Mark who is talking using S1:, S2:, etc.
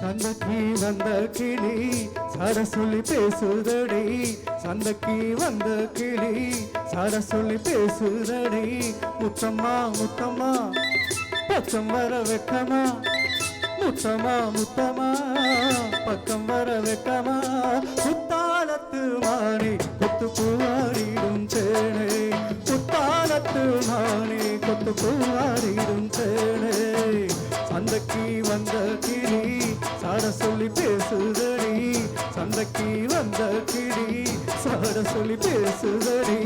S1: சந்தைக்கு வந்த கிளி சட சொல்லி பேசுதடி. சந்தைக்கு வந்த கிளி சட சொல்லி பேசுதடி. முத்தம்மா முத்தம்மா பச்சம் வர வெக்கமா? முத்தமா முத்தமா பக்கம் வர வெக்கமா? புத்தாலத்து மாறி கொத்து பூவாடிடும் தேனே. புத்தாலத்து மாறி கொத்து பூவாடிடும் தேனே. சாட சொல்லி பேசுதடி சந்தைக்கு வந்த கிடி சாட சொல்லி பேசுதடி.